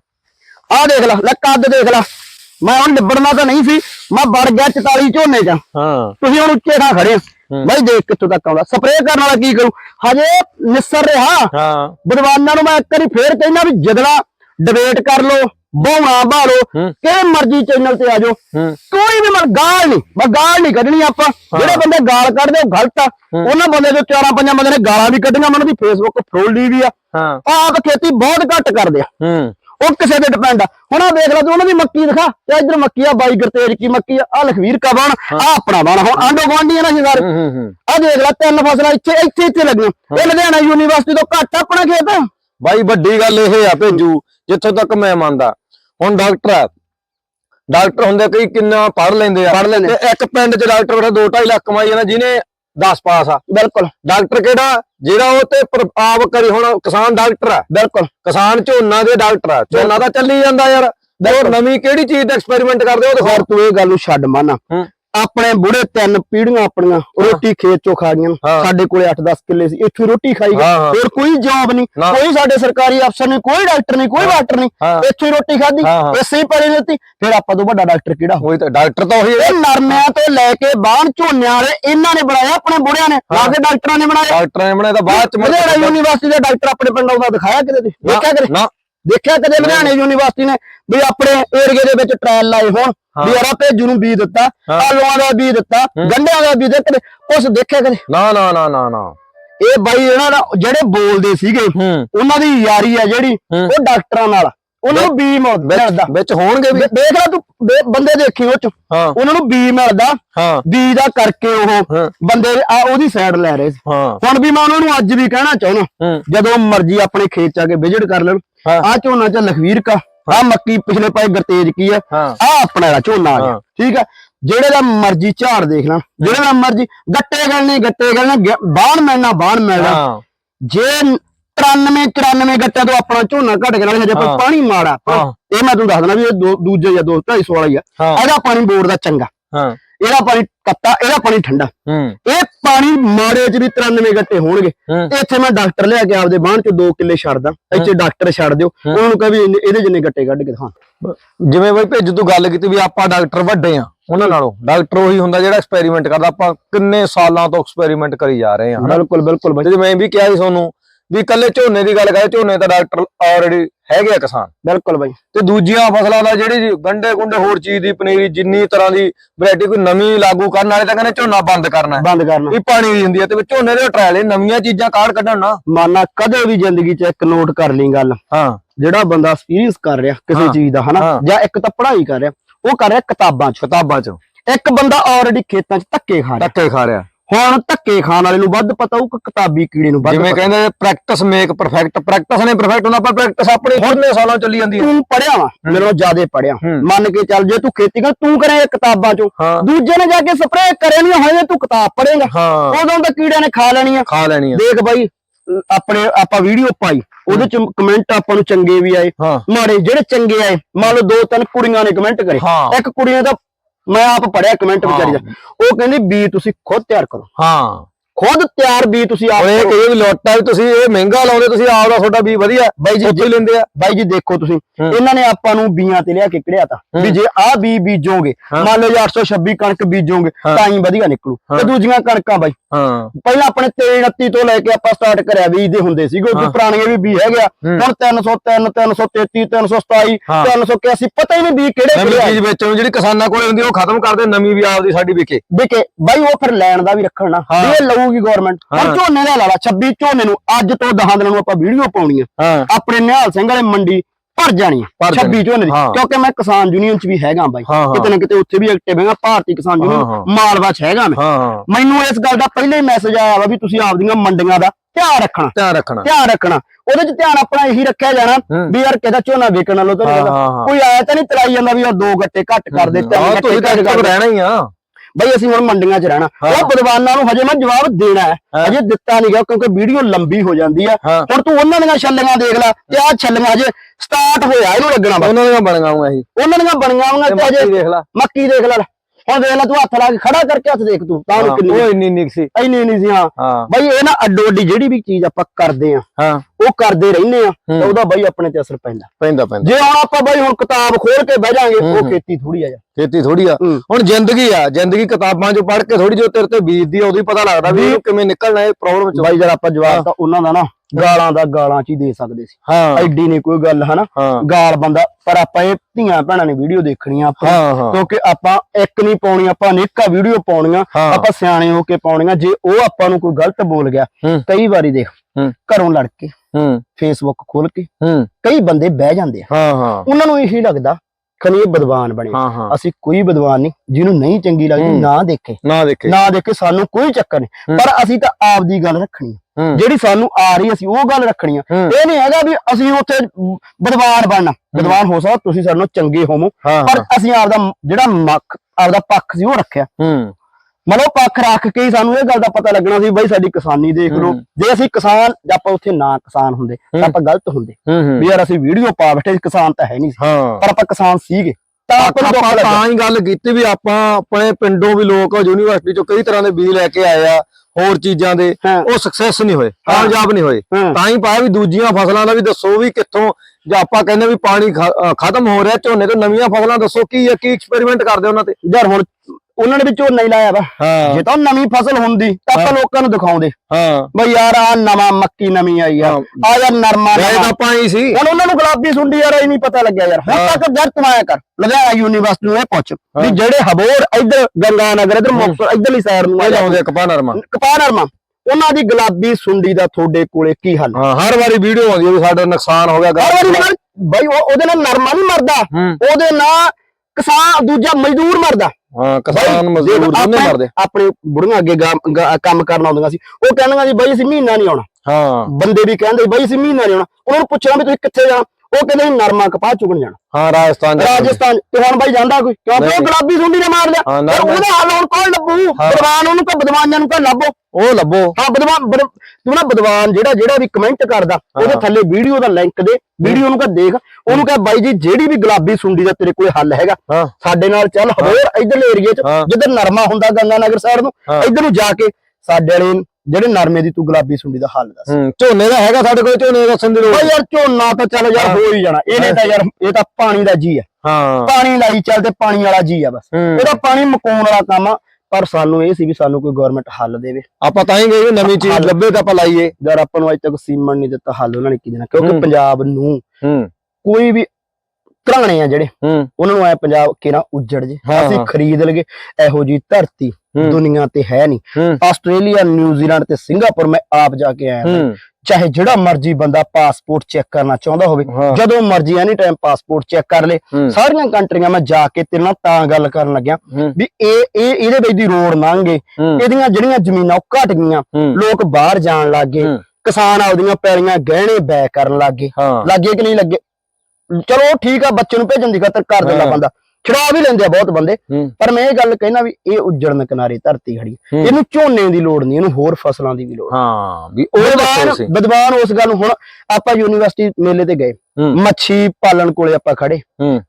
ਆਹ ਦੇਖ ਲੈ ਲੈ ਕੱਦ ਦੇਖ ਲੈ। ਮੈਂ ਹੁਣ ਨਿਬੜਨਾ ਤਾਂ ਨਹੀਂ ਸੀ ਮੈਂ ਵੜ ਗਿਆ 44 ਝੋਨੇ 'ਚ। ਹਾਂ। ਤੁਸੀਂ ਹੁਣ ਉੱਚੇ ਥਾਂ ਖੜੇ ਹੋ। ਬਾਈ ਦੇਖ ਕਿੱਥੋਂ ਤੱਕ ਆਉਂਦਾ। ਸਪਰੇਅ ਕਰਨ ਵਾਲਾ ਕੀ ਕਰੂ? ਹਜੇ ਨਿਸਰ ਰਿਹਾ। ਹਾਂ। ਵਿਦਵਾਨਾਂ ਨੂੰ ਮੈਂ ਇੱਕ ਵਾਰੀ ਫੇਰ ਕਹਿੰਦਾ ਵੀ ਜਦੜਾ ਡਿਬੇਟ ਕਰ ਲੋ ਬਹੁਣਾ ਬਾਲੋ। ਕਿਹੜੇ ਮਰਜ਼ੀ ਚੈਨਲ ਤੇ ਆ ਜਾਓ। ਕੋਈ ਵੀ ਮਨ ਗਾਲ ਨਹੀਂ। ਬਸ ਗਾਲ ਨਹੀਂ ਕੱਢਣੀ ਆਪਾਂ। ਜਿਹੜੇ ਬੰਦੇ ਗਾਲ ਕੱਢਦੇ ਉਹ ਗਲਤ ਆ। ਉਹਨਾਂ ਬੰਦੇ ਜੋ ਚਾਰਾਂ ਪੰਜਾਂ ਬੰਦੇ ਨੇ ਗਾਲਾਂ ਵੀ ਕੱਢੀਆਂ। ਉਹਨਾਂ ਦੀ ਫੇਸਬੁੱਕ ਫਰੋਲ ਲਈ ਵੀ ਆ। ਆਪ ਖੇਤੀ ਬਹੁਤ ਘੱਟ ਕਰਦੇ ਆ। ਉਹ ਕਿਸੇ ਤੇ ਡਿਪੈਂਡ ਆ। ਹੁਣ ਆ ਦੇਖ ਲੈ ਤੂੰ ਉਹਨਾਂ ਦੀ ਮੱਕੀ ਦਿਖਾ। ਤੇ ਇਧਰ ਮੱਕੀ ਆ ਬਾਈ ਗੁਰਤੇਜ ਕੀ ਮੱਕੀ ਆ ਆ ਲਖਵੀਰ ਕਾ ਬਣ ਆ ਆਪਣਾ ਬਣ ਹੁਣ ਆਂਡੋ ਗਵਾਂਡੀਆਂ ਨਾ ਸ਼ਿਕਾਰ ਹੂੰ, ਹੂੰ ਹੂੰ। ਆ ਦੇਖ ਲੈ ਤਿੰਨ ਫਸਲਾਂ ਇੱਥੇ ਇੱਥੇ ਇੱਥੇ ਲੱਗੀਆਂ। ਇਹ ਲੁਧਿਆਣਾ ਯੂਨੀਵਰਸਿਟੀ ਤੋਂ ਘੱਟ ਆ ਆਪਣਾ ਖੇਤ ਬਾਈ ਵੱਡੀ ਗੱਲ ਇਹ ਆ ਭੇਜੂ ਜਿੱਥੋਂ ਤੱਕ ਮੈਂ ਮੰਨਦਾ। ਹੁਣ ਡਾਕਟਰ ਆ। ਡਾਕਟਰ ਹੁੰਦੇ ਕਈ ਕਿੰਨਾ ਪੜ ਲੈਂਦੇ ਆ। ਪੜ੍ਹ ਲੈਂਦੇ। ਇੱਕ ਪਿੰਡ 'ਚ ਡਾਕਟਰ ਬੈਠਾ 2.5 ਲੱਖ ਕਮਾਈ ਜਾਂਦਾ ਜਿਹਨੇ 10 ਪਾਸ ਆ। ਬਿਲਕੁਲ। ਡਾਕਟਰ ਕਿਹੜਾ? ਜਿਹੜਾ ਉਹ ਤੇ ਪ੍ਰ- ਆਪ ਕਰੀ ਹੁਣ ਕਿਸਾਨ ਡਾਕਟਰ ਆ। ਬਿਲਕੁਲ। ਕਿਸਾਨ ਝੋਨਾ ਦੇ ਡਾਕਟਰ ਆ। ਝੋਨਾ ਤਾਂ ਚੱਲੀ ਜਾਂਦਾ ਯਾਰ। ਉਹ ਨਵੀਂ ਕਿਹੜੀ ਚੀਜ਼ ਦਾ ਐਕਸਪੈਰੀਮੈਂਟ ਕਰਦੇ ਉਹ ਦਿਖਾਓ। ਹੋਰ ਤੂੰ ਇਹ ਗੱਲ ਨੂੰ ਛੱਡ ਮਾਨਾ। ਹੂੰ। ਆਪਣੇ ਬੁੜੇ ਤਿੰਨ ਪੀੜੀਆਂ ਆਪਣੀਆਂ ਰੋਟੀ ਖੇਤ ਚੋਂ ਖਾ ਗਈਆਂ ਹਾਂ। ਸਾਡੇ ਕੋਲੇ 8-10 ਕਿੱਲੇ ਸੀ ਇੱਥੋਂ ਰੋਟੀ ਖਾਈ ਗਏ। ਹੋਰ ਕੋਈ ਜੌਬ ਨਹੀਂ। ਕੋਈ ਸਾਡੇ ਸਰਕਾਰੀ ਅਫਸਰ ਨਹੀਂ ਕੋਈ ਡਾਕਟਰ ਨਹੀਂ ਕੋਈ ਡਾਕਟਰ ਨਹੀਂ। ਇੱਥੋਂ ਰੋਟੀ ਖਾਧੀ। ਇਸੇ ਪੜੀ ਦਿੱਤੀ। ਫਿਰ ਆਪਾਂ ਤੋਂ ਵੱਡਾ ਡਾਕਟਰ ਕਿਹੜਾ ਹੋ ਉਹੀ ਤਾਂ ਡਾਕਟਰ ਤਾਂ ਉਹੀ ਹੈ। ਇਹ ਨਰਮਿਆਂ ਤੋਂ ਲੈ ਕੇ ਬਾਹਰ ਝੋਨਿਆਂ ਵਾਲੇ ਇਹਨਾਂ ਨੇ ਬਣਾਇਆ ਆਪਣੇ ਬੁੜਿਆਂ ਨੇ। ਕਿ ਡਾਕਟਰਾਂ ਨੇ ਬਣਾਇਆ। ਡਾਕਟਰ ਨੇ ਬਣਾਇਆ ਤਾਂ ਬਾਅਦ ਚ ਲੁਧਿਆਣਾ ਯੂਨੀਵਰਸਿਟੀ ਦੇ ਡਾਕਟਰ ਆਪਣੇ ਪਿੰਡ ਆਉਂਦਾ ਦਿਖਾਇਆ ਕਿਤੇ? ਦੇਖਿਆ ਕਦੇ? ਨਾ। ਦੇਖਿਆ ਕਦੇ ਲੁਧਿਆਣੇ ਯੂਨੀਵਰਸਿਟੀ ਨੇ ਵੀ ਆਪਣੇ ਏਰੀਏ ਦੇ ਵਿੱਚ ਟ੍ਰਾਇਲ ਲਾਏ ਹੋਣ। ਵੀ ਯਾਰਾ ਭੇਜੂ ਨੂੰ ਬੀਜ ਦਿੱਤਾ। ਆਲੂਆਂ ਦਾ ਬੀਜ ਦਿੱਤਾ ਗੰਢਿਆਂ ਦਾ ਬੀਜ ਦਿੱਤਾ ਉਸ ਦੇਖਿਆ ਕਦੇ ਨਾ ਨਾ ਨਾ ਨਾ ਨਾ ਇਹ ਬਾਈ ਇਹਨਾਂ ਦਾ ਜਿਹੜੇ ਬੋਲਦੇ ਸੀਗੇ ਉਹਨਾਂ ਦੀ ਯਾਰੀ ਆ ਜਿਹੜੀ। ਉਹ ਡਾਕਟਰਾਂ ਨਾਲ। ਉਹਨਾਂ ਨੂੰ ਬੀ ਮਿਲਦਾ ਵਿੱਚ ਹੋਣਗੇ ਵੀ ਦੇਖ ਲੈ ਤੂੰ ਬੰਦੇ ਦੇਖੀ ਉਹ ਚ ਉਹਨਾਂ ਨੂੰ ਬੀ ਮਿਲਦਾ ਬੀ ਦਾ ਕਰਕੇ ਉਹ। ਬੰਦੇ ਆ ਉਹਦੀ ਸਾਈਡ ਲੈ ਰਹੇ ਸੀ ਹੁਣ ਵੀ ਮੈਂ ਉਹਨਾਂ ਨੂੰ ਅੱਜ ਵੀ ਕਹਿਣਾ ਚਾਹੁੰਦਾ ਜਦੋਂ ਮਰਜ਼ੀ ਆਪਣੇ ਖੇਤ ਚ ਆ ਕੇ ਵਿਜ਼ਿਟ ਕਰ ਲੈਣ। ਆ ਝੋਨਾ ਚ ਲਖਵੀਰ ਕਾ ਆ ਮੱਕੀ ਪਿਛਲੇ ਪਾਏ ਗਰਤੇਜ ਕੀ ਆ? ਆ ਆਪਣਾ ਝੋਨਾ ਆ ਗਿਆ। ਠੀਕ ਆ? ਜਿਹੜੇ ਦਾ ਮਰਜ਼ੀ ਝਾੜ ਦੇਖ ਲਾ ਜਿਹੜੇ ਦਾ ਮਰਜ਼ੀ ਗੱਟੇ ਗਲਣੇ ਗੱਟੇ ਗਲਣੇ ਬਾਣ ਮਿਲਣਾ ਬਾਣ ਮਿਲਣਾ। ਜੇ 93 94 ਗੱਟਿਆਂ ਤੋਂ ਆਪਣਾ ਝੋਨਾ ਘਟ ਗਿਆ ਨਾਲੇ ਹਜੇ ਪਾਣੀ ਮਾੜਾ ਇਹ ਮੈਂ ਤੁਹਾਨੂੰ ਦੱਸ ਦਣਾ ਵੀ ਇਹ ਦੂਜੇ ਜਾਂ 250 ਵਾਲਾ ਹੀ ਆ। ਇਹਦਾ ਪਾਣੀ ਬੋਰ ਦਾ ਚੰਗਾ। ਹਾਂ। ਇਹਦਾ ਪਾਣੀ ਕੱਤਾ ਇਹਦਾ ਪਾਣੀ ਠੰਡਾ। ਹੂੰ। ਇਹ ਪਾਣੀ ਮਾੜੇ ਚ ਵੀ 93 ਗੱਟੇ ਹੋਣਗੇ। ਇੱਥੇ ਮੈਂ ਡਾਕਟਰ ਲਿਆ ਕੇ ਆਪਦੇ ਬਾਣ ਚ 2 ਕਿੱਲੇ ਛੱਡਦਾ। ਇੱਥੇ ਡਾਕਟਰ ਛੱਡ ਦਿਓ। ਉਹਨਾਂ ਨੂੰ ਕਹੇ ਵੀ ਇਹਦੇ ਜਿੰਨੇ ਗੱਟੇ ਕੱਢ ਕੇ ਦਿਖਾਣ ਜਿਵੇਂ ਬਈ ਭੇਜ ਤੂੰ ਗੱਲ ਕੀਤੀ ਵੀ ਆਪਾਂ ਡਾਕਟਰ ਵੱਡੇ ਆ ਉਹਨਾਂ ਨਾਲੋਂ। ਡਾਕਟਰ ਉਹੀ ਹੁੰਦਾ ਜਿਹੜਾ ਐਕਸਪੈਰੀਮੈਂਟ ਕਰਦਾ। ਆਪਾਂ ਕਿੰਨੇ ਸਾਲਾਂ ਤੋਂ ਐਕਸਪੈਰੀਮੈਂਟ ਕਰੀ ਜਾ ਰਹੇ ਹਨਾ? ਬਿਲਕੁਲ ਬਿਲਕੁਲ ਤੇ ਮੈਂ ਵੀ ਕਿਹਾ ਸੀ ਤੁਹਾਨੂੰ ਵੀ ਕੱਲੇ ਝੋਨੇ ਦੀ ਗੱਲ ਕਰੇ ਝੋਨੇ ਤਾਂ ਡਾਕਟਰ ਆਲਰੇਡੀ ਹੈਗੇ ਆ ਕਿਸਾਨ। ਬਿਲਕੁਲ ਬਾਈ। ਤੇ ਦੂਜੀਆਂ ਫਸਲਾਂ ਦਾ ਜਿਹੜੀ ਗੰਡੇ ਗੁੰਡੇ ਹੋਰ ਚੀਜ਼ ਦੀ ਪਨੀਰੀ ਜਿੰਨੀ ਤਰ੍ਹਾਂ ਦੀ ਵੈਰਾਈਟੀ ਕੋਈ ਨਵੀਂ ਲਾਗੂ ਕਰਨ ਵਾਲੇ ਤਾਂ ਕਹਿੰਦੇ ਝੋਨਾ ਬੰਦ ਕਰਨਾ ਹੈ। ਬੰਦ ਕਰਨਾ। ਵੀ ਪਾਣੀ ਦੀ ਹੁੰਦੀ ਹੈ ਤੇ ਝੋਨੇ ਦੇ ਟਰਾਇਲ ਇਹ ਨਵੀਆਂ ਚੀਜ਼ਾਂ ਕਾਢ ਕੱਢਣ ਨਾ। ਮਾਨਾ ਕਦੇ ਵੀ ਜ਼ਿੰਦਗੀ 'ਚ ਇੱਕ ਨੋਟ ਕਰ ਲਈ ਗੱਲ। ਹਾਂ। ਜਿਹੜਾ ਬੰਦਾ ਐਕਸਪੀਰੀਅੰਸ ਕਰ ਰਿਹਾ ਕਿਸੇ ਚੀਜ਼ ਦਾ ਹਨਾ। ਜਾਂ ਇੱਕ ਤਾਂ ਪੜ੍ਹਾਈ ਕਰ ਰਿਹਾ ਉਹ ਕਰ ਰਿਹਾ ਕਿਤਾਬਾਂ 'ਚ। ਕਿਤਾਬਾਂ ਚ। ਇੱਕ ਬੰਦਾ ਆਲਰੇਡੀ ਖੇਤਾਂ 'ਚ ਧੱਕੇ ਖਾ ਰਿਹਾ। ਧੱਕੇ ਖਾ ਰਿਹਾ। ਹੁਣ ਧੱਕੇ ਖਾਣ ਵਾਲੇ ਨੂੰ ਵੱਧ ਪਤਾ ਉਹ ਕਿਤਾਬੀ ਕੀੜੇ ਨੂੰ ਵੱਧ ਜਿਵੇਂ। ਕਹਿੰਦੇ ਪ੍ਰੈਕਟਿਸ ਮੇਕ ਪਰਫੈਕਟ ਪ੍ਰੈਕਟਿਸ ਨੇ ਪਰਫੈਕਟ ਹੁੰਦਾ ਪਰ ਪ੍ਰੈਕਟਿਸ ਆਪਣੀ ਕਿੰਨੇ ਸਾਲਾਂ ਚੱਲੀ ਜਾਂਦੀ ਹੈ। ਤੂੰ ਪੜਿਆ ਵਾ ਮੇਰੇ ਨਾਲੋਂ ਜ਼ਿਆਦਾ ਪੜਿਆ। ਮੰਨ ਕੇ ਚੱਲ ਜੇ ਤੂੰ ਖੇਤੀ ਕਰ ਤੂੰ ਕਰੇਗਾ ਕਿਤਾਬਾਂ 'ਚੋਂ। ਦੂਜੇ ਨੇ ਜਾ ਕੇ ਸਪਰੇਅ ਕਰੇ ਨਹੀਂ ਹੋਏ ਤੂੰ ਕਿਤਾਬ ਪੜੇਗਾ ਉਦੋਂ ਤਾਂ ਕੀੜਿਆਂ ਨੇ ਖਾ ਲੈਣੀ ਆ। ਖਾ ਲੈਣੀ ਆ। ਦੇਖ ਬਾਈ ਆਪਣੇ ਆਪਾਂ ਵੀਡੀਓ ਪਾਈ ਉਹਦੇ ਚ ਕਮੈਂਟ ਆਪਾਂ ਨੂੰ ਚੰਗੇ ਵੀ ਆਏ। ਮਾੜੇ ਜਿਹੜੇ ਚੰਗੇ ਆਏ ਮੰਨ ਲਓ ਦੋ ਤਿੰਨ ਕੁੜੀਆਂ ਨੇ ਕਮੈਂਟ ਕਰੇ। ਇੱਕ ਕੁੜੀ ਨੇ ਤਾਂ ਮੈਂ ਆਪ ਪੜਿਆ ਕਮੈਂਟ ਵਿਚਾਰੀ ਦਾ। ਉਹ ਕਹਿੰਦੀ ਬੀ ਤੁਸੀਂ ਖੁਦ ਤਿਆਰ ਕਰੋ। ਹਾਂ। ਖੁਦ ਤਿਆਰ ਬੀ ਤੁਸੀਂ ਆਪ ਕਰੋ ਕਹੇ ਵੀ ਲੋਟਾ ਵੀ ਤੁਸੀਂ ਇਹ ਮਹਿੰਗਾ ਲਾਉਂਦੇ ਤੁਸੀਂ ਆਪ ਦਾ ਤੁਹਾਡਾ ਵੀ ਵਧੀਆ ਬਾਈ ਜੀ ਉੱਥੇ ਲੈਂਦੇ ਆ ਬਾਈ ਜੀ ਦੇਖੋ ਤੁਸੀਂ। ਇਹਨਾਂ ਨੇ ਆਪਾਂ ਨੂੰ ਬੀਆਂ ਤੇ ਲਿਆ ਕੇ ਕਿਹੜਿਆ ਤਾਂ ਵੀ। ਜੇ ਆਹ ਬੀ ਬੀਜੋਗੇ। ਮੰਨ ਲਓ ਜੀ 826 ਕਣਕ ਬੀਜੋਗੇ। ਤਾਂ ਹੀ ਵਧੀਆ ਨਿਕਲੂ। ਤੇ ਦੂਜੀਆਂ ਕਣਕਾਂ ਬਾਈ ਹਾਂ ਪਹਿਲਾਂ ਆਪਣੇ 23 29 ਤੋਂ ਲੈ ਕੇ ਆਪਾਂ ਸਟਾਰਟ ਕਰਿਆ ਬੀਜਦੇ ਹੁੰਦੇ ਸੀਗੇ ਉਹ। ਪੁਰਾਣੀਆਂ ਵੀ ਬੀ ਹੈਗੇ ਆ। ਹੁਣ 303 333 327 ਹਾਂ। 381 ਪਤਾ ਹੀ ਨਹੀਂ ਬੀ ਕਿਹੜੇ ਕਿਹੜੇ ਆ ਚੀਜ਼ ਵੇਚਣ ਜਿਹੜੀ ਕਿਸਾਨਾਂ ਕੋਲੇ ਹੁੰਦੀ ਉਹ ਖਤਮ ਕਰਦੇ ਨਵੀਂ ਵੀ ਆਪਦੀ ਸਾਡੀ ਵਿਕੇ ਵਿਕੇ ਬਾਈ ਉਹ ਫਿਰ ਲੈਣ ਦਾ ਵੀ ਰੱਖਣਾ। ਵੀ ਇਹ ਲਊਗੀ ਗਵਰਨਮੈਂਟ। ਹੁਣ ਝੋਨੇ ਦਾ ਲਾ ਲਾ 26 ਝੋਨੇ ਨੂੰ ਅੱਜ ਤੋਂ 10 ਦਿਨਾਂ ਨੂੰ ਆਪਾਂ ਵੀਡੀਓ ਪਾਉਣੀ ਆ ਆਪਣੇ ਨਿਹਾਲ ਸਿੰਘ ਵਾਲੇ ਮੰਡੀ ਭਰ ਜਾਣੀ ਆ ਭਰ 26 ਝੋਨੇ ਦੀ। ਕਿਉਂਕਿ ਮੈਂ ਕਿਸਾਨ ਯੂਨੀਅਨ ਚ ਵੀ ਹੈਗਾ ਬਾਈ। ਕਿਤੇ ਨਾ ਕਿਤੇ ਉੱਥੇ ਵੀ ਐਕਟਿਵ ਹੈਗਾ ਭਾਰਤੀ ਕਿਸਾਨ ਯੂਨੀਅਨ। ਮਾਲਵਾ ਚ ਹੈਗਾ ਮੈਂ। ਮੈਨੂੰ ਇਸ ਗੱਲ ਦਾ ਪਹਿਲੇ ਹੀ ਮੈਸੇਜ ਆਇਆ ਵਾ ਵੀ ਤੁਸੀਂ ਆਪਦੀਆਂ ਮੰਡੀਆਂ ਦਾ ਧਿਆਨ ਰੱਖਣਾ। ਧਿਆਨ ਰੱਖਣਾ। ਧਿਆਨ ਰੱਖਣਾ। ਉਹਦੇ ਚ ਧਿਆਨ ਆਪਣਾ ਇਹੀ ਰੱਖਿਆ ਜਾਣਾ। ਵੀ ਯਾਰ ਕਿਹਦਾ ਝੋਨਾ ਵੇਚਣ ਨਾਲੋਂ ਤਾਂ। ਕੋਈ ਆਇਆ ਤਾਂ ਨਹੀਂ ਤਲਾਈ ਜਾਂਦਾ ਵੀ ਯਾਰ ਦੋ ਗੱਟੇ ਘੱਟ ਕਰ ਦੇ ਗੱਟੇ ਤੁਸੀਂ ਤਾਂ ਰਹਿਣਾ ਹੀ ਆ। ਬਈ ਅਸੀਂ ਹੁਣ ਮੰਡੀਆਂ 'ਚ ਰਹਿਣਾ। ਉਹ ਵਿਦਵਾਨਾਂ ਨੂੰ ਹਜੇ ਮੈਂ ਜਵਾਬ ਦੇਣਾ ਹੈ। ਹਜੇ ਦਿੱਤਾ ਨਹੀਂ ਗਿਆ ਕਿਉਂਕਿ ਵੀਡੀਓ ਲੰਬੀ ਹੋ ਜਾਂਦੀ ਆ। ਹਾਂ। ਹੁਣ ਤੂੰ ਉਹਨਾਂ ਦੀਆਂ ਛੱਲੀਆਂ ਦੇਖ ਲੈ ਤੇ ਆਹ ਛੱਲੀਆਂ ਹਜੇ ਸਟਾਰਟ ਹੋਇਆ ਇਹਨੂੰ ਲੱਗਣਾ ਉਹਨਾਂ ਦੀਆਂ ਬਣ ਗਾਉਂਗਾ ਅਸੀਂ ਉਹਨਾਂ ਦੀਆਂ ਬਣੀਆਂ ਹੋਈਆਂ ਤੇ ਹਜੇ ਦੇਖ ਲਾ। ਮੱਕੀ ਦੇਖ ਲੈ ਹੁਣ ਦੇਖ ਲੈ ਤੂੰ ਹੱਥ ਲਾ ਕੇ ਖੜਾ ਕਰਕੇ ਹੱਥ ਦੇਖ ਤੂੰ ਤਾਂ ਕਿੰਨੀ ਉਹ ਇੰਨੀ ਨਿਕ ਸੀ। ਇੰਨੀ ਨਹੀਂ ਸੀ ਹਾਂ। ਹਾਂ। ਬਈ ਇਹ ਨਾ ਅੱਡੋ ਅੱਡੀ ਜਿਹੜੀ ਵੀ ਚੀਜ਼ ਆਪਾਂ ਕਰਦੇ ਆ ਹਾਂ। ਉਹ ਕਰਦੇ ਰਹਿੰਦੇ ਆ। ਤੇ ਉਹਦਾ ਬਈ ਆਪਣੇ ਤੇ ਅਸਰ ਪੈਂਦਾ। ਪੈਂਦਾ ਪੈਂਦਾ। ਜੇ ਹੁਣ ਆਪਾਂ ਬਈ ਹੁਣ ਕਿਤਾਬ ਖੋਲ ਕੇ ਬਹਿ ਜਾਾਂਗੇ ਉਹ। ਖੇਤੀ ਥੋੜੀ ਆ ਜਾ ਖੇਤੀ ਥੋੜੀ ਆ। ਹੁਣ ਜ਼ਿੰਦਗੀ ਆ ਜ਼ਿੰਦਗੀ ਕਿਤਾਬਾਂ ਚੋਂ ਪੜ੍ਹ ਕੇ ਥੋੜੀ ਜੋ ਤੇਰੇ ਤੇ ਬੀਤਦੀ ਆ ਹੀ ਪਤਾ ਲੱਗਦਾ ਵੀ ਕਿਵੇਂ ਨਿਕਲਣਾ ਇਹ ਪ੍ਰੋਬਲਮ ਚੋਂ ਬਾਈ ਜਦ ਆਪਾਂ ਜਵਾਬ ਤਾਂ ਉਹਨਾਂ ਦਾ ਨਾ ਗਾਲਾਂ ਦਾ ਗਾਲਾਂ ਚ ਹੀ ਦੇ ਸਕਦੇ ਸੀ। ਹਾਂ। ਐਡੀ ਨਹੀਂ ਕੋਈ ਗੱਲ ਹਨਾ? ਗਾਲ ਬੰਦਾ ਪਰ ਆਪਾਂ ਇਹ ਧੀਆਂ ਭੈਣਾਂ ਨੇ ਵੀਡੀਓ ਦੇਖਣੀਆਂ ਆਪਾਂ। ਕਿਉਂਕਿ ਆਪਾਂ ਇੱਕ ਨਹੀਂ ਪਾਉਣੀ ਆਪਾਂ ਅਨੇਕਾਂ ਵੀਡੀਓ ਪਾਉਣੀਆਂ। ਆਪਾਂ ਸਿਆਣੇ ਹੋ ਕੇ ਪਾਉਣੀਆਂ। ਜੇ ਉਹ ਆਪਾਂ ਨੂੰ ਕੋਈ ਗਲਤ ਬੋਲ ਗਿਆ। ਕਈ ਵਾਰੀ ਦੇਖ। ਘਰੋਂ ਲੜ ਕੇ। ਹੂੰ। ਫੇਸਬੁੱਕ ਖੋਲ ਕੇ ਹੂੰ। ਕਈ ਬੰਦੇ ਬਹਿ ਜਾਂਦੇ ਆ। ਹਾਂ ਹਾਂ। ਉਹਨਾਂ ਨੂੰ ਇਹੀ ਲੱਗਦਾ ਖਨੀ ਇਹ ਬਦਵਾਨ ਬਣੇ। ਹਾਂ ਹਾਂ। ਅਸੀਂ ਕੋਈ ਬਦਵਾਨ ਨਹੀਂ ਜਿਹਨੂੰ ਨਹੀਂ ਚੰਗੀ ਲੱਗਦੀ। ਨਾ ਦੇਖੇ। ਨਾ ਦੇਖੇ। ਨਾ ਦੇਖੇ ਸਾਨੂੰ ਕੋਈ ਚੱਕਰ ਨਹੀਂ। ਪਰ ਅਸੀਂ ਤਾਂ ਆਪਦੀ ਗੱਲ ਰੱਖਣੀ ਜਿਹੜੀ ਸਾਨੂੰ ਆ ਰਹੀ ਅਸੀਂ ਉਹ ਗੱਲ ਰੱਖਣੀ ਆ। ਇਹ ਨਹੀਂ ਹੈਗਾ ਵੀ ਅਸੀਂ ਉੱਥੇ ਬਦਵਾਨ ਬਣਨਾ। ਬਦਵਾਨ ਹੋ ਸਕਦਾ ਤੁਸੀਂ ਸਾਡੇ ਨਾਲ ਚੰਗੇ ਹੋਵੋ। ਪਰ ਅਸੀਂ ਆਪਦਾ ਮ- ਜਿਹੜਾ ਮੱਖ ਆਪਦਾ ਪੱਖ ਸੀ ਉਹ ਰੱਖਿਆ। ਮਤਲਬ ਪੱਖ ਰੱਖ ਕੇ ਹੀ ਸਾਨੂੰ ਇਹ ਗੱਲ ਦਾ ਪਤਾ ਲੱਗਣਾ ਸੀ ਬਈ ਸਾਡੀ ਕਿਸਾਨੀ ਦੇਖ ਲਓ। ਜੇ ਅਸੀਂ ਕਿਸਾਨ ਜੇ ਆਪਾਂ ਉੱਥੇ ਨਾ ਕਿਸਾਨ ਹੁੰਦੇ ਤਾਂ। ਆਪਾਂ ਗਲਤ ਹੁੰਦੇ। ਵੀ ਯਾਰ ਅਸੀਂ ਵੀਡੀਓ ਪਾ ਬੈਠੇ ਕਿਸਾਨ ਤਾਂ ਹੈ ਨਹੀਂ ਪਰ ਆਪਾਂ ਕਿਸਾਨ ਸੀਗੇ। ਤਾਂ ਆਪਾਂ ਤਾਂ ਹੀ ਗੱਲ ਕੀਤੀ ਵੀ ਆਪਾਂ ਆਪਣੇ ਪਿੰਡੋਂ ਵੀ ਲੋਕ ਯੂਨੀਵਰਸਿਟੀ ਚੋਂ ਕਈ ਤਰ੍ਹਾਂ ਦੇ ਬੀਜ ਲੈ ਕੇ ਆਏ ਆ ਹੋਰ ਚੀਜ਼ਾਂ ਦੇ। ਉਹ ਸਕਸੈਸ ਨਹੀਂ ਹੋਏ ਕਾਮਯਾਬ ਨਹੀਂ ਹੋਏ। ਤਾਂ ਹੀ ਪਾਇਆ ਵੀ ਦੂਜੀਆਂ ਫਸਲਾਂ ਦਾ ਵੀ ਦੱਸੋ ਵੀ ਕਿੱਥੋਂ ਜੇ ਆਪਾਂ ਕਹਿੰਦੇ ਵੀ ਪਾਣੀ ਖਤਮ ਹੋ ਰਿਹਾ ਝੋਨੇ ਤੋਂ ਨਵੀਆਂ ਫਸਲਾਂ ਦੱਸੋ ਕੀ ਹੈ ਕੀ ਐਕਸਪੈਰੀਮੈਂਟ ਕਰਦੇ ਉਹਨਾਂ ਤੇ। ਯਾਰ ਹੁਣ ਉਹਨਾਂ ਨੇ ਵੀ ਝੋਨਾ ਹੀ ਲਾਇਆ ਵਾ। ਹਾਂ। ਜੇ ਤਾਂ ਨਵੀਂ ਫਸਲ ਹੁੰਦੀ ਤਾਂ ਆਪਾਂ। ਲੋਕਾਂ ਨੂੰ ਦਿਖਾਉਂਦੇ। ਹਾਂ। ਬਈ ਯਾਰ ਆ ਨਵਾਂ ਮੱਕੀ ਨਵੀਂ ਆਈ ਆ। ਆ ਯਾਰ ਨਰਮਾ ਨਵਾਂ। ਤਾਂ ਹੀ ਸੀ। ਹੁਣ ਉਹਨਾਂ ਨੂੰ ਗੁਲਾਬੀ ਸੁੰਡੀ ਯਾਰ ਇਹ ਨਹੀਂ ਪਤਾ ਲੱਗਿਆ ਯਾਰ। ਹੁਣ। ਤੱਕ ਜਦ ਤੂੰ ਆਇਆ ਕਰ ਲੁਧਿਆਣਾ ਯੂਨੀਵਰਸਿਟੀ ਨੂੰ ਇਹ ਪੁੱਛ ਵੀ। ਜਿਹੜੇ ਹਬੋਰ ਇੱਧਰ ਗੰਗਾ ਨਗਰ ਇੱਧਰ ਮੁਕਤਸਰ ਇੱਧਰਲੀ ਸਾਈਡ ਨੂੰ ਆ। ਇਹ ਲਾਉਂਦੇ ਕਪਾਹ ਨਰਮਾ। ਕਪਾਹ ਨਰਮਾ। ਉਹਨਾਂ ਦੀ ਗੁਲਾਬੀ ਸੁੰਡੀ ਦਾ ਤੁਹਾਡੇ ਕੋਲੇ ਕੀ ਹੱਲ? ਹਾਂ ਹਰ ਵਾਰੀ ਵੀਡੀਓ ਆਉਂਦੀ ਹੈ ਵੀ ਸਾਡਾ ਨੁਕਸਾਨ ਹੋ ਗਿਆ। ਹਰ ਵਾਰੀ ਬਈ ਉਹ- ਉਹਦੇ ਨਾਲ ਨਰਮਾ ਨਹੀਂ ਮਰਦਾ। ਉਹਦੇ ਨਾਲ ਕਿਸਾਨ ਦੂਜਾ ਮਜ਼ਦੂਰ ਮਰਦਾ। ਹਾਂ ਬਈ, ਕਿਸਾਨ ਮਜ਼ਦੂਰ ਦੇਖ, ਦੋਨੇ ਆਪਣੇ- ਮਰਦੇ। ਆਪਣੇ ਬੁੜੀਆਂ ਅੱਗੇ ਗਾ- ਕੰਮ ਕਰਨ ਆਉਂਦੀਆਂ ਸੀ ਉਹ ਕਹਿੰਦੀਆਂ ਸੀ ਬਈ ਅਸੀਂ ਮਹੀਨਾ ਨਹੀਂ ਆਉਣਾ। ਹਾਂ। ਬੰਦੇ ਵੀ ਕਹਿੰਦੇ ਬਈ ਅਸੀਂ ਮਹੀਨਾ ਨਹੀਂ ਆਉਣਾ। ਉਹਨਾਂ ਨੂੰ ਪੁੱਛਣਾ ਵੀ ਤੁਸੀਂ ਕਿੱਥੇ ਜਾਣਾ? ਉਹ ਕਹਿੰਦੇ ਨਰਮਾ ਕਪਾਹ ਚੁਗਣ ਜਾਣਾ। ਹਾਂ ਰਾਜਸਥਾਨ। ਰਾਜਸਥਾਨ ਤੇ ਹੁਣ ਬਾਈ ਜਾਂਦਾ ਕੋਈ? ਕਿਉਂਕਿ। ਉਹ ਗੁਲਾਬੀ ਸੁੰਡੀ ਨੇ ਮਾਰ ਲਿਆ? ਨਰਮਾ- ਉਹਦਾ ਹੱਲ ਹੁਣ ਕੌਣ ਲੱਭੂ? ਬਦਵਾਨ ਉਹਨੂੰ ਕਹ ਬਦਵਾਨਾਂ ਨੂੰ ਕਹ ਲੱਭੋ। ਉਹ ਲੱਭੋ। ਹਾਂ ਬਦਵਾਨ ਬਦ- ਤੂੰ ਨਾ ਬਦਵਾਨ ਜਿਹੜਾ ਜਿਹੜਾ ਵੀ ਕਮੈਂਟ ਕਰਦਾ ਉਹਦੇ। ਥੱਲੇ ਵੀਡੀਓ ਦਾ ਲਿੰਕ ਦੇ। ਵੀਡੀਓ ਨੂੰ ਕਹ ਦੇਖ। ਉਹਨੂੰ ਕਹ ਬਾਈ ਜੀ ਜਿਹੜੀ ਵੀ ਗੁਲਾਬੀ ਸੁੰਡੀ ਦਾ ਤੇਰੇ ਕੋਲ ਹੱਲ ਹੈਗਾ ਸਾਡੇ ਨਾਲ ਚੱਲ। ਹੋਰ ਇਧਰਲੇ ਏਰੀਏ 'ਚ। ਜਿੱਧਰ ਨਰਮਾ ਹੁੰਦਾ ਗੰਗਾ ਨਗਰ ਸਾਈਡ ਨੂੰ। ਇਧਰ ਨੂੰ ਜਾ ਕੇ ਸਾਡੇ ਵਾਲੇ ਜਿਹੜੇ ਨਰਮੇ ਦੀ ਤੂੰ ਗੁਲਾਬੀ ਸੁੰਡੀ ਦਾ ਹੱਲ ਦੱਸ। ਹੂੰ ਝੋਨੇ ਦਾ ਹੈਗਾ ਸਾਡੇ ਕੋਲ ਝੋਨੇ ਦਾ ਸੰਦੇ ਓ ਯਾਰ ਝੋਨਾ ਤਾਂ ਚੱਲ ਯਾਰ ਹਾਂ। ਹੋ ਜਾਣਾ। ਇਹਨੇ ਤਾਂ ਯਾਰ ਇਹ ਤਾਂ ਪਾਣੀ ਦਾ ਜੀ ਆ। ਹਾਂ। ਪਾਣੀ ਲਾਈ ਚੱਲ ਤੇ ਪਾਣੀ ਵਾਲਾ ਜੀ ਆ ਬਸ। ਇਹਦਾ ਪਾਣੀ ਮਕਾਉਣ ਵਾਲਾ ਕੰਮ ਆ ਪਰ ਸਾਨੂੰ ਇਹ ਸੀ ਵੀ ਸਾਨੂੰ ਕੋਈ ਗਵਰਨਮੈਂਟ ਹੱਲ ਦੇਵੇ। ਆਪਾਂ ਤਾਂ ਹੀ ਗਏ ਵੀ ਨਵੀਂ ਚੀਜ਼। ਲੱਭੇ ਤਾਂ ਆਪਾਂ ਲਾਈਏ। ਯਾਰ ਆਪਾਂ ਨੂੰ ਅੱਜ ਤੱਕ ਸੀਮਨ ਨਹੀਂ ਦਿੱਤਾ ਹੱਲ ਉਹਨਾਂ ਨੇ ਕੀ ਦੇਣਾ ਕਿਉਂਕਿ। ਪੰਜਾਬ ਨੂੰ ਹੂੰ। ਕੋਈ ਵੀ ਘਰਾਣੇ ਆ ਜਿਹੜੇ। ਹੂੰ। ਉਹਨਾਂ ਨੂੰ ਐ ਪੰਜਾਬ ਕਿਹੜਾ ਉੱਜੜ ਜੇ। ਹਾਂ, ਅਸੀਂ ਹਾਂ। ਖਰੀਦ ਲਗੇ ਇਹੋ ਜੀ ਧਰਤੀ ਹੂੰ। ਦੁਨੀਆ ਤੇ ਹੈ ਨਹੀਂ। ਹੂੰ। ਆਸਟ੍ਰੇਲੀਆ ਨਿਊਜ਼ੀਲੈਂਡ ਤੇ ਸਿੰਗਾਪੁਰ ਮੈਂ ਆਪ ਜਾ ਕੇ ਆਇਆ ਹੂੰ। ਚਾਹੇ ਜਿਹੜਾ ਮਰਜ਼ੀ ਬੰਦਾ ਪਾਸਪੋਰਟ ਚੈੱਕ ਕਰਨਾ ਚਾਹੁੰਦਾ ਹੋਵੇ ਹਾਂ। ਜਦੋਂ ਮਰਜ਼ੀ ਐਨੀ ਟਾਈਮ ਪਾਸਪੋਰਟ ਚੈੱਕ ਕਰ ਲੇ। ਹੂੰ। ਸਾਰੀਆਂ ਕੰਟਰੀਆਂ ਮੈਂ ਜਾ ਕੇ ਤੇਰੇ ਨਾਲ ਤਾਂ ਗੱਲ ਕਰਨ ਲੱਗਿਆ ਹੂੰ। ਵੀ ਇਹ ਇਹ ਇਹਦੇ ਵਿੱਚ ਦੀ ਰੋਡ ਲੰਘੇ। ਹੂੰ। ਇਹਦੀਆਂ ਜਿਹੜੀਆਂ ਜ਼ਮੀਨਾਂ ਉਹ ਘਟ ਗਈਆਂ। ਹੂੰ। ਲੋਕ ਬਾਹਰ ਜਾਣ ਲੱਗੇ ਹੂੰ। ਕਿਸਾਨ ਆਪਦੀਆਂ ਪੈਲੀਆਂ ਗਹਿਣੇ ਬੈ ਕਰਨ ਲੱਗੇ ਹਾਂ। ਲੱਗੇ ਕਿ ਨਹੀਂ ਲੱਗੇ? ਚਲੋ ਠੀਕ ਆ ਬੱਚੇ ਨੂੰ ਭੇਜਣ ਦੀ ਖਾਤਰ ਕਰ ਦਿੰਦਾ। ਬੰਦਾ। ਛੁਡਾ ਵੀ ਲੈਂਦੇ ਆ ਬਹੁਤ ਬੰਦੇ। ਪਰ ਮੈਂ ਇਹ ਗੱਲ ਕਹਿਣਾ ਵੀ ਇਹ ਉੱਜੜਨ ਕਿਨਾਰੇ ਧਰਤੀ ਖੜੀ। ਇਹਨੂੰ ਝੋਨੇ ਦੀ ਲੋੜ ਨਹੀਂ ਇਹਨੂੰ ਹੋਰ ਫਸਲਾਂ ਦੀ ਵੀ ਲੋੜ ਹਾਂ ਵੀ ਉਹ ਵਿਦਵਾਨ ਉਸ ਗੱਲ ਨੂੰ ਹੁਣ ਆਪਾਂ ਯੂਨੀਵਰਸਿਟੀ ਮੇਲੇ ਤੇ ਗਏ। ਮੱਛੀ ਪਾਲਣ ਕੋਲੇ ਆਪਾਂ ਖੜੇ।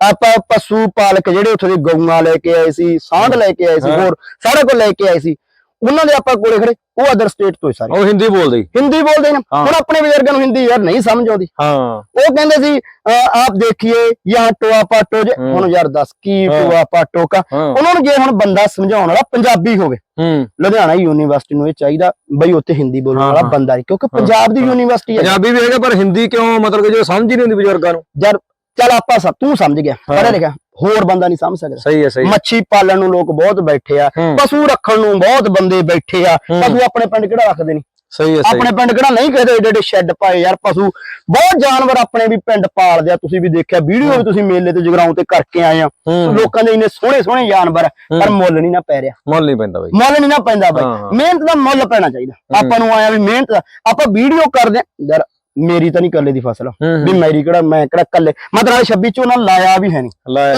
ਆਪਾਂ ਪਸ਼ੂ ਪਾਲਕ ਜਿਹੜੇ ਉੱਥੇ ਦੇ ਗਊਆਂ ਲੈ ਕੇ ਆਏ ਸੀ ਸਾਂਢ ਲੈ ਕੇ ਆਏ ਸੀ। ਹੋਰ ਸਾਰਾ ਕੁਝ ਲੈ ਕੇ ਆਏ ਸੀ। ਉਹਨਾਂ ਦੇ ਆਪਾਂ ਕੋਲੇ ਖੜੇ ਉਹ ਅਦਰ ਸਟੇਟ ਤੋਂ ਹੀ ਸਾਰੇ। ਉਹ ਹਿੰਦੀ ਬੋਲਦੇ। ਹਿੰਦੀ ਬੋਲਦੇ ਨੇ। ਹਾਂ। ਹੁਣ ਆਪਣੇ ਬਜ਼ੁਰਗਾਂ ਨੂੰ ਹਿੰਦੀ ਯਾਰ ਨਹੀਂ ਸਮਝ ਆਉਂਦੀ। ਹਾਂ। ਉਹ ਕਹਿੰਦੇ ਸੀ ਆਪ ਦੇਖੀਏ ਯਹਾਂ ਟੋਆ ਪਾਟੋ ਜੇ। ਹੂੰ। ਹੁਣ ਯਾਰ ਦੱਸ ਕੀ ਹਾਂ। ਟੋਆ ਪਾਟੋ ਕਾ? ਹਾਂ। ਉਹਨਾਂ ਨੂੰ ਜੇ ਹੁਣ ਬੰਦਾ ਸਮਝਾਉਣ ਵਾਲਾ ਪੰਜਾਬੀ ਹੋਵੇ। ਹੂੰ। ਲੁਧਿਆਣਾ ਯੂਨੀਵਰਸਿਟੀ ਨੂੰ ਇਹ ਚਾਹੀਦਾ ਬਈ ਉੱਥੇ ਹਿੰਦੀ ਬੋਲਣ ਹਾਂ, ਵਾਲਾ ਹਾਂ। ਬੰਦਾ ਨਹੀਂ ਕਿਉਂਕਿ ਹਾਂ, ਪੰਜਾਬ ਦੀ ਹਾਂ। ਯੂਨੀਵਰਸਿਟੀ ਹੈ। ਪੰਜਾਬੀ ਵੀ ਹੈਗਾ ਪਰ ਹਿੰਦੀ ਕਿਉਂ? ਮਤਲਬ ਕਿ ਜੋ ਸਮਝ ਹੀ ਨਹੀਂ ਹੁੰਦੀ ਬਜ਼ੁਰਗਾਂ ਨੂੰ। ਯਾਰ ਚੱਲ ਆਪਾਂ ਸਭ ਤੂੰ ਸਮਝ ਗਿਆ। ਹਾਂ। ਪੜ੍ਹਿਆ ਲਿਖਿਆ। ਹੋਰ ਬੰਦਾ ਨਹੀਂ ਸਮਝ ਸਕਦਾ। ਸਹੀ ਹੈ ਸਹੀ। ਮੱਛੀ ਪਾਲਣ ਨੂੰ ਲੋਕ ਬਹੁਤ ਬੈਠੇ ਆ ਪਸ਼ੂ ਰੱਖਣ ਨੂੰ ਬਹੁਤ ਬੰਦੇ ਬੈਠੇ ਆ। ਪਸ਼ੂ ਆਪਣੇ ਪਿੰਡ ਕਿਹੜਾ ਰੱਖਦੇ ਨਹੀਂ ਸਹੀ ਹੈ ਸਹੀ ਆਪਣੇ ਪਿੰਡ ਕਿਹੜਾ ਨਹੀਂ ਕਹਦੇ ਏਡੇ ਏਡੇ ਸ਼ੈੱਡ ਪਾਏ ਯਾਰ ਪਸ਼ੂ। ਬਹੁਤ ਜਾਨਵਰ ਆਪਣੇ ਵੀ ਪਿੰਡ ਪਾਲਦੇ ਆ ਤੁਸੀਂ ਵੀ ਦੇਖਿਆ ਵੀਡੀਓ ਵੀ ਤੁਸੀਂ ਮੇਲੇ ਤੇ ਜਗਰਾਉਂ ਤੇ ਕਰਕੇ ਆਏ ਆ। ਲੋਕਾਂ ਦੇ ਇੰਨੇ ਸੋਹਣੇ ਸੋਹਣੇ ਜਾਨਵਰ ਪਰ। ਮੁੱਲ ਨਹੀਂ ਨਾ ਪੈ ਰਿਹਾ। ਮੁੱਲ ਨਹੀਂ ਪੈਂਦਾ ਬਈ। ਮੁੱਲ ਨਹੀਂ ਨਾ ਪੈਂਦਾ ਬਾਈ। ਮਿਹਨਤ ਦਾ ਮੁੱਲ ਪੈਣਾ ਚਾਹੀਦਾ। ਆਪਾਂ ਨੂੰ ਆਇਆ ਵੀ ਮਿਹਨਤ ਦਾ। ਆਪਾਂ ਵੀਡੀਓ ਕਰਦੇ ਯਾਰ ਮੇਰੀ ਤਾਂ ਨਹੀਂ ਕੱਲੇ ਦੀ ਫਸਲ ਵੀ ਮੇਰੀ ਕਿਹੜਾ ਮੈਂ ਕਿਹੜਾ ਕੱਲੇ ਮਤਲਬ 26 ਚੋਂ ਨਾ ਲਾਇਆ ਵੀ ਹੈ ਨਹੀਂ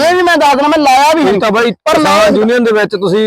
ਇਹ ਵੀ ਮੈਂ ਦੱਸ ਦਿੰਦਾ ਮੈਂ ਲਾਇਆ ਵੀ ਨਹੀਂ ਤਾਂ ਬਾਈ ਪਰ ਮੈਂ- ਯੂਨੀਅਨ ਦੇ ਵਿੱਚ ਤੁਸੀਂ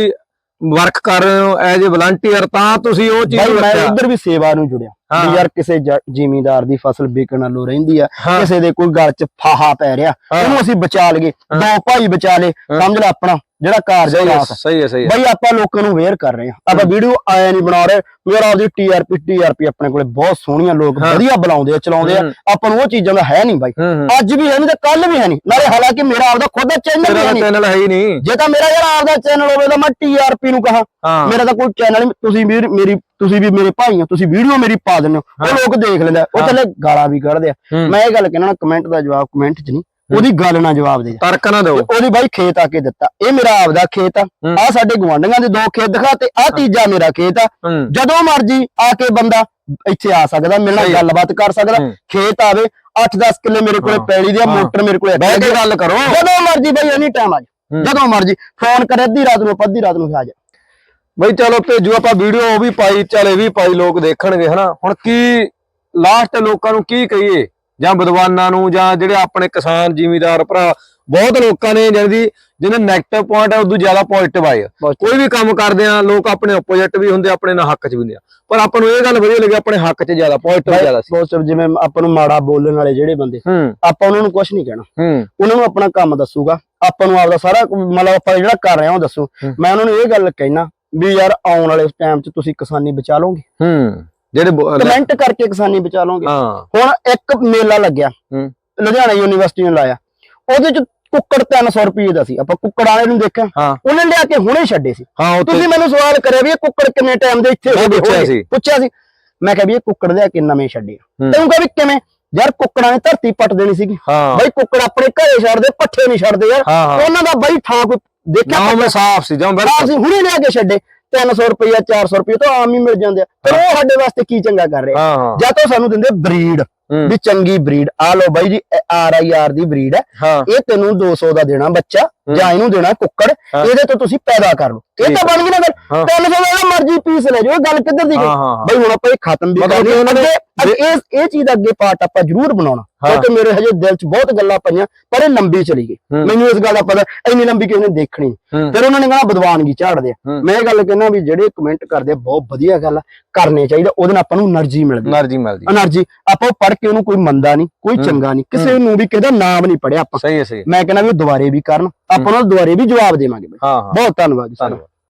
ਵਰਕ ਕਰ ਰਹੇ ਹੋ ਐਜ਼ ਅ ਵਲੰਟੀਅਰ ਤਾਂ ਤੁਸੀਂ ਉਹ ਚੀਜ਼ ਮੈਂ ਇੱਧਰ ਵੀ ਸੇਵਾ ਨੂੰ ਜੁੜਿਆ। ਵੀ ਯਾਰ ਕਿਸੇ ਜ਼ਿਮੀਂਦਾਰ ਦੀ ਫਸਲ ਵਿਕਣ ਨਾਲੋਂ ਰਹਿੰਦੀ ਆ। ਕਿਸੇ ਦੇ ਕੋਈ ਗਲ 'ਚ ਫਾਹਾ ਪੈ ਰਿਹਾ। ਉਹਨੂੰ ਅਸੀਂ ਬਚਾ ਹਾਂ। ਦੋ ਭਾਈ ਬਚਾ ਲੇ। ਸਮਝ ਲੈ ਆਪਣਾ ਜਿਹੜਾ ਕਾਰਜ ਹੈ ਆ। ਸਹੀ ਹੈ ਸਹੀ ਹੈ। ਬਾਈ ਆਪਾਂ ਲੋਕਾਂ ਨੂੰ ਅਵੇਅਰ ਕਰ ਰਹੇ ਆ ਆਪਾਂ ਵੀਡੀਓ ਆਇਆ ਨਹੀਂ ਬਣਾ ਰਹੇ। ਯਾਰ ਆਪਦੀ ਟੀਆਰਪੀ ਟੀਆਰਪੀ ਆਪਣੇ ਕੋਲੇ ਬਹੁਤ ਸੋਹਣੀਆਂ ਲੋਕ ਹਾਂ। ਵਧੀਆ ਬੁਲਾਉਂਦੇ ਆ ਚਲਾਉਂਦੇ ਆ। ਹੂੰ। ਆਪਾਂ ਨੂੰ ਉਹ ਚੀਜ਼ਾਂ ਦਾ ਹੈ ਨਹੀਂ ਬਾਈ। ਹੂੰ ਹੂੰ ਅੱਜ ਵੀ ਹੈ ਨਹੀਂ ਤੇ ਕੱਲ ਵੀ ਹੈ ਨਹੀਂ। ਨਾਲੇ ਹਾਲਾਂਕਿ ਮੇਰਾ ਆਪਦਾ ਖੁਦ ਦਾ ਚੈਨਲ ਹੈ ਨਹੀਂ। ਚੈਨਲ ਹੈ ਹੀ ਨਹੀਂ। ਜੇ ਤਾਂ ਮੇਰਾ ਯਾਰ ਆਪਦਾ ਚੈਨਲ ਹੋਵੇ ਤਾਂ ਮੈਂ ਟੀਆਰਪੀ ਨੂੰ ਕਹਾ। ਹਾਂ। ਮੇਰਾ ਤਾਂ ਕੋਈ ਚੈਨਲ ਨਹੀਂ। ਤੁਸੀਂ ਵੀ ਮੇਰੀ ਤੁਸੀਂ ਵੀ ਮੇਰੇ ਭਾਈ ਹੋ। ਤੁਸੀਂ ਵੀਡੀਓ ਮੇਰੀ ਪਾ ਦਿੰਦੇ ਹੋ। ਉਹ ਹਾਂ। ਲੋਕ ਦੇਖ ਲੈਂਦੇ ਉਹ ਹਾਂ। ਥੱਲੇ ਗਾਲਾਂ ਵੀ ਕੱਢਦੇ ਆ। ਹੂੰ। ਮੈਂ ਇਹ ਗੱਲ ਕਹਿਣਾ ਕਮੈਂਟ ਦਾ ਜਵਾਬ ਕਮੈਂਟ 'ਚ ਨਹੀਂ। ਉਹਦੀ ਗੱਲ ਨਾਲ ਜਵਾਬ ਦੇ। ਤਰਕ ਨਾ ਦਿਓ। ਉਹਦੀ ਬਾਈ ਖੇਤ ਆ ਕੇ ਦਿੱਤਾ। ਇਹ ਮੇਰਾ ਆਪਦਾ ਖੇਤ ਆ। ਆ ਸਾਡੇ ਗਵਾਂਢੀਆਂ ਦੇ ਦੋ ਖੇਤ ਦਿਖਾ ਤੇ ਆ ਤੀਜਾ ਮੇਰਾ ਖੇਤ ਆ। ਜਦੋਂ ਮਰਜ਼ੀ ਆ ਕੇ ਬੰਦਾ ਇੱਥੇ ਆ ਸਕਦਾ ਮੇਰੇ ਨਾਲ। ਗੱਲਬਾਤ ਕਰ ਸਕਦਾ। ਖੇਤ ਆਵੇ 8-10 ਕਿੱਲੇ ਮੇਰੇ ਕੋਲੇ। ਪੈਲੀ ਦੀ। ਮੋਟਰ ਮੇਰੇ ਕੋਲੇ ਬਹਿ ਕੇ ਗੱਲ ਕਰੋ। ਜਦੋਂ ਮਰਜ਼ੀ ਬਾਈ ਐਨੀ ਟਾਈਮ ਆ। ਜਦੋਂ ਮਰਜ਼ੀ। ਫੋਨ ਕਰੇ ਅੱਧੀ ਰਾਤ ਨੂੰ ਅੱਧੀ ਰਾਤ ਨੂੰ ਆ ਜਾ। ਬਈ ਚਲੋ ਭੇਜੋ ਆਪਾਂ ਵੀਡੀਓ ਉਹ ਵੀ ਪਾਈ ਚੱਲ ਇਹ ਵੀ ਪਾਈ ਲੋਕ ਦੇਖਣਗੇ ਹਨਾ? ਹੁਣ ਕੀ ਲਾਸਟ ਲੋਕਾਂ ਨੂੰ ਕੀ ਕਹੀਏ? ਜਾਂ ਵਿਦਵਾਨਾਂ ਨੂੰ ਜਾਂ ਜਿਹੜੇ ਆਪਣੇ ਕਿਸਾਨ ਜ਼ਿਮੀਦਾਰ ਭਰਾ ਬਹੁਤ ਲੋਕਾਂ ਨੇ ਜਿਹੜੀ ਜਿਹਨੇ 네ਗੇਟਿਵ ਪੁਆਇੰਟ ਹੈ ਉਦੋਂ ਜ਼ਿਆਦਾ ਪੋਜ਼ਿਟਿਵ ਆਏ ਆ। ਕੋਈ ਵੀ ਕੰਮ ਕਰਦੇ ਆ ਲੋਕ ਆਪਣੇ ਆਪੋਜ਼ਿਟ ਵੀ ਹੁੰਦੇ ਆਪਣੇ ਨਾਲ ਹੱਕ 'ਚ ਵੀ ਹੁੰਦੇ ਆ। ਪਰ ਆਪਾਂ ਨੂੰ ਇਹ ਗੱਲ ਵਧੀਆ ਲੱਗੀ ਆਪਣੇ ਹੱਕ 'ਚ ਜ਼ਿਆਦਾ ਪੋਜ਼ਿਟਿਵ ਜ਼ਿਆਦਾ ਸੀ। ਬਹੁਤ ਜਿਵੇਂ ਆਪਾਂ ਨੂੰ ਮਾੜਾ ਬੋਲਣ ਵਾਲੇ ਜਿਹੜੇ ਬੰਦੇ ਆਪਾਂ ਉਹਨਾਂ ਨੂੰ ਕੁਝ ਨਹੀਂ ਕਹਿਣਾ। ਉਹਨਾਂ ਨੂੰ ਆਪਣਾ ਕੰਮ ਦੱਸੂਗਾ। ਆਪਾਂ ਨੂੰ ਆਪਦਾ ਸਾਰਾ ਮਤਲਬ ਆਪਾਂ ਜਿਹੜਾ ਕਰ ਰਹੇ ਹਾਂ ਉਹ ਦੱਸੋ। ਮੈਂ ਉਹਨਾਂ ਨੂੰ ਇਹ ਗੱਲ ਕਹਿਣਾ ਵੀ ਯਾਰ ਆਉਣ ਵਾਲੇ ਟਾਈਮ 'ਚ ਤੁਸੀਂ ਕਿਸਾਨੀ ਬਚਾ ਲਓਗੇ। ਹੂੰ। ਜਿਹੜੇ ਕਮੈਂਟ ਕਰਕੇ ਕਿਸਾਨੀ ਬਚਾ ਲਓਗੇ ਹੁਣ ਇੱਕ ਮੇਲਾ ਲੱਗਿਆ। ਲੁਧਿਆਣਾ ਯੂਨੀਵਰਸਿਟੀ ਨੇ ਲਾਇਆ। ਉਹਦੇ 'ਚ ਕੁੱਕੜ 300 ਰੁਪਏ ਦਾ ਸੀ। ਆਪਾਂ ਕੁੱਕੜ ਵਾਲੇ ਨੂੰ ਦੇਖਿਆ। ਉਹਨੇ ਲਿਆ ਕੇ ਹੁਣੇ ਛੱਡੇ ਸੀ। ਤੁਸੀਂ ਮੈਨੂੰ ਸਵਾਲ ਕਰਿਆ ਵੀ ਇਹ ਕੁੱਕੜ ਕਿੰਨੇ ਟਾਈਮ ਦੇ ਇੱਥੇ ਮੈਂ ਹੋ ਗਏ? ਪੁੱਛਿਆ? ਸੀ। ਮੈਂ ਕਿਹਾ ਵੀ ਇਹ ਕੁੱਕੜ ਲਿਆ ਕੇ ਨਵੇਂ ਛੱਡੇ। ਤੈਨੂੰ ਕਿਹਾ ਵੀ ਕਿਵੇਂ? ਯਾਰ ਕੁੱਕੜਾਂ ਨੇ ਧਰਤੀ ਪੱਟ ਦੇਣੀ ਸੀਗੀ। ਬਾਈ ਕੁੱਕੜ ਆਪਣੇ ਘਰੇ ਛੱਡਦੇ ਪੱਠੇ ਨਹੀਂ ਛੱਡਦੇ ਯਾਰ। ਉਹਨਾਂ ਦਾ ਬਾਈ ਥਾਂ ਕੋਈ ਦੇਖਿਆ ਨਾ ਮੈਂ ਸਾਫ਼ ਸੀ ਜਾਂ ਬਿਲਕੁਲ ਹੁਣੇ ਲਿਆ ਕੇ ਛੱਡੇ। 300 ਰੁਪਇਆ 400 ਰੁਪਇਆ ਤਾਂ ਆਮ ਹੀ ਮਿਲ ਜਾਂਦੇ ਆ। ਪਰ ਉਹ ਸਾਡੇ ਵਾਸਤੇ ਕੀ ਚੰਗਾ ਕਰ ਰਿਹਾ? ਜਾਂ ਤਾਂ ਸਾਨੂੰ ਦਿੰਦੇ ਬਰੀਡ। ਵੀ ਚੰਗੀ ਬਰੀਡ। ਆ ਲਓ ਬਾਈ ਜੀ ਆਰ ਆਈ ਆਰ ਦੀ ਬਰੀਡ ਹਾਂ। ਇਹ ਤੈਨੂੰ 200 ਦਾ ਦੇਣਾ ਬੱਚਾ। ਜਾਂ ਇਹਨੂੰ ਦੇਣਾ ਕੁੱਕੜ ਇਹਦੇ ਤੋਂ ਤੁਸੀਂ ਪੈਦਾ ਕਰ ਲਓ। ਇਹ ਤਾਂ ਬਣ ਗਈ ਨਾ ਫਿਰ। ਤਿੰਨ ਸੌ ਦਾ ਮਰਜ਼ੀ ਪੀਸ ਲੈ ਜਾਓ ਇਹ ਗੱਲ ਕਿੱਧਰ ਦੀ ਗਈ? ਬਈ ਹੁਣ ਆਪਾਂ ਇਹ ਖਤਮ ਵੀ ਕਰ ਲਈ ਉਹਨਾਂ ਇਹ ਇਹ ਚੀਜ਼ ਅੱਗੇ ਪਾਰਟ ਆਪਾਂ ਜ਼ਰੂਰ ਬਣਾਉਣਾ। ਕਿਉਂਕਿ ਮੇਰੇ ਹਜੇ ਦਿਲ 'ਚ ਬਹੁਤ ਗੱਲਾਂ ਪਈਆਂ ਪਰ ਇਹ ਲੰਬੀ ਚਲੀ ਗਈ। ਮੈਨੂੰ ਇਸ ਗੱਲ ਦਾ ਪਤਾ ਇੰਨੀ ਲੰਬੀ ਕਿਉਂ ਨੇ ਦੇਖਣੀ ਫਿਰ ਉਹਨਾਂ ਨੇ ਕਹਾ ਵਿਦਵਾਨਗੀ ਝਾੜਦੇ ਆ। ਮੈਂ ਇਹ ਗੱਲ ਕਹਿੰਦਾ ਵੀ ਜਿਹੜੇ ਕਮੈਂਟ ਕਰਦੇ ਆ ਬਹੁਤ ਵਧੀਆ ਗੱਲ ਕਰਨੇ ਚਾਹੀਦਾ। ਉਹਦੇ ਨਾਲ ਆਪਾਂ ਨੂੰ એનર્ਜੀ ਮਿਲਦੀ એનર્ਜੀ ਮਿਲਦੀ। એનર્ਜੀ ਆਪਾਂ ਪੜ ਕੇ ਉਹਨੂੰ ਕੋਈ ਮੰਦਾ ਨਹੀਂ ਕੋਈ ਚੰਗਾ ਨਹੀਂ। ਕਿਸੇ ਨੂੰ ਵੀ ਕਿਹਦਾ ਨਾਮ ਨਹੀਂ ਪੜਿਆ ਆਪਾਂ। ਸਹੀ ਹੈ ਸਹੀ ਮੈਂ ਕਹਿੰਦਾ ਵੀ ਉਹ ਦੁਬਾਰੇ ਵੀ ਕਰਨ। ਆਪਾਂ ਉਹਨਾਂ ਨੂੰ ਦੁਬਾਰੇ ਵੀ ਜਵਾਬ ਦੇਵਾਂਗੇ ਬਈ। ਹਾਂ ਹਾਂ। ਬਹੁਤ ਧੰਨਵਾਦ ਜੀ ਧੰਨਵਾਦ।